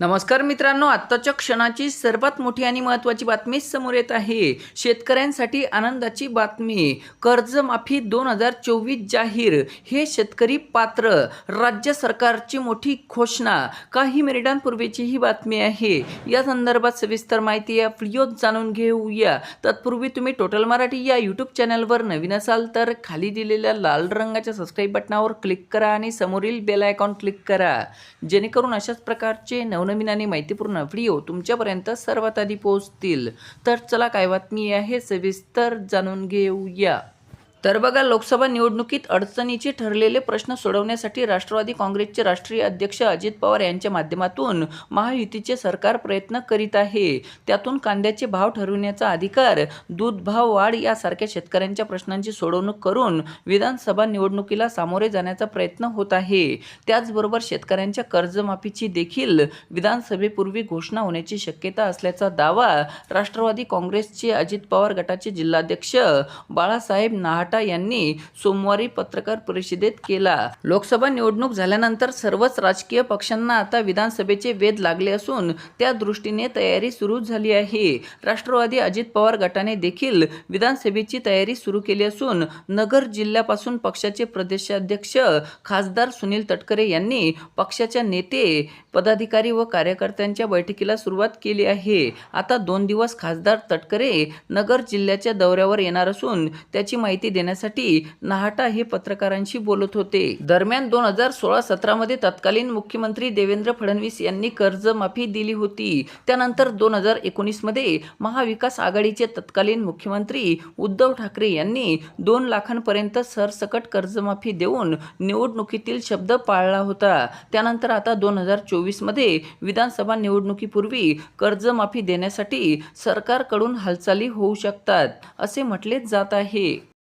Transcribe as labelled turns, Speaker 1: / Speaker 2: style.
Speaker 1: नमस्कार मित्रांनो आत्ताच्या क्षणाची सर्वात मोठी आणि महत्त्वाची बातमी समोर येत आहे. शेतकऱ्यांसाठी आनंदाची बातमी. कर्जमाफी दोन हजार चोवीस जाहीर. हे शेतकरी पात्र. राज्य सरकारची मोठी घोषणा. काही मिनिटांपूर्वीची ही बातमी आहे. या संदर्भात सविस्तर माहिती या व्हिडिओत जाणून घेऊया. तत्पूर्वी तुम्ही टोटल मराठी या यूट्यूब चॅनलवर नवीन असाल तर खाली दिलेल्या लाल रंगाच्या सबस्क्राईब बटनावर क्लिक करा आणि समोरील बेल आयकॉन क्लिक करा. जेणेकरून अशाच प्रकारचे नवनवीन आणि माहितीपूर्ण व्हिडिओ तुमच्यापर्यंत सर्वात आधी पोहोचतील. तर चला काय बातमी आहे? सविस्तर जाणून घेऊया. तर बघा लोकसभा निवडणुकीत अडचणीचे ठरलेले प्रश्न सोडवण्यासाठी राष्ट्रवादी काँग्रेसचे राष्ट्रीय अध्यक्ष अजित पवार यांच्या माध्यमातून महायुतीचे सरकार प्रयत्न करीत आहे. त्यातून कांद्याचे भाव ठरवण्याचा अधिकार दूध भाव वाढ यासारख्या शेतकऱ्यांच्या प्रश्नांची सोडवणूक करून विधानसभा निवडणुकीला सामोरे जाण्याचा प्रयत्न होत आहे. त्याचबरोबर शेतकऱ्यांच्या कर्जमाफीची देखील विधानसभेपूर्वी घोषणा होण्याची शक्यता असल्याचा दावा राष्ट्रवादी काँग्रेसचे अजित पवार गटाचे जिल्हाध्यक्ष बाळासाहेब नाहाटा यांनी सोमवारी पत्रकार परिषदेत केला. लोकसभा निवडणूक झाल्यानंतर सर्वच राजकीय पक्षांना आता विधानसभेचे वेध लागले असून त्या दृष्टीने तयारी सुरू झाली आहे. राष्ट्रवादी अजित पवार गटाने देखील विधानसभेची तयारी सुरू केली असून नगर जिल्ह्यापासून पक्षाचे प्रदेशाध्यक्ष खासदार सुनील तटकरे यांनी पक्षाच्या नेते पदाधिकारी व कार्यकर्त्यांच्या बैठकीला सुरुवात केली आहे. आता दोन दिवस खासदार तटकरे नगर जिल्ह्याच्या दौऱ्यावर येणार असून त्याची माहिती घेण्यासाठी नाहटा हे पत्रकारांशी बोलत होते. दरम्यान दोन हजार सोळा सतरामध्ये तत्कालीन मुख्यमंत्री देवेंद्र फडणवीस यांनी कर्जमाफी दिली होती. त्यानंतर दोन हजार एकोणीसमध्ये महाविकास आघाडीचे तत्कालीन मुख्यमंत्री उद्धव ठाकरे यांनी दोन लाखांपर्यंत सरसकट कर्जमाफी देऊन निवडणुकीतील शब्द पाळला होता. त्यानंतर आता दोन हजार चोवीसमध्ये विधानसभा निवडणुकीपूर्वी कर्जमाफी देण्यासाठी सरकारकडून हालचाली होऊ शकतात असे म्हटले जात आहे.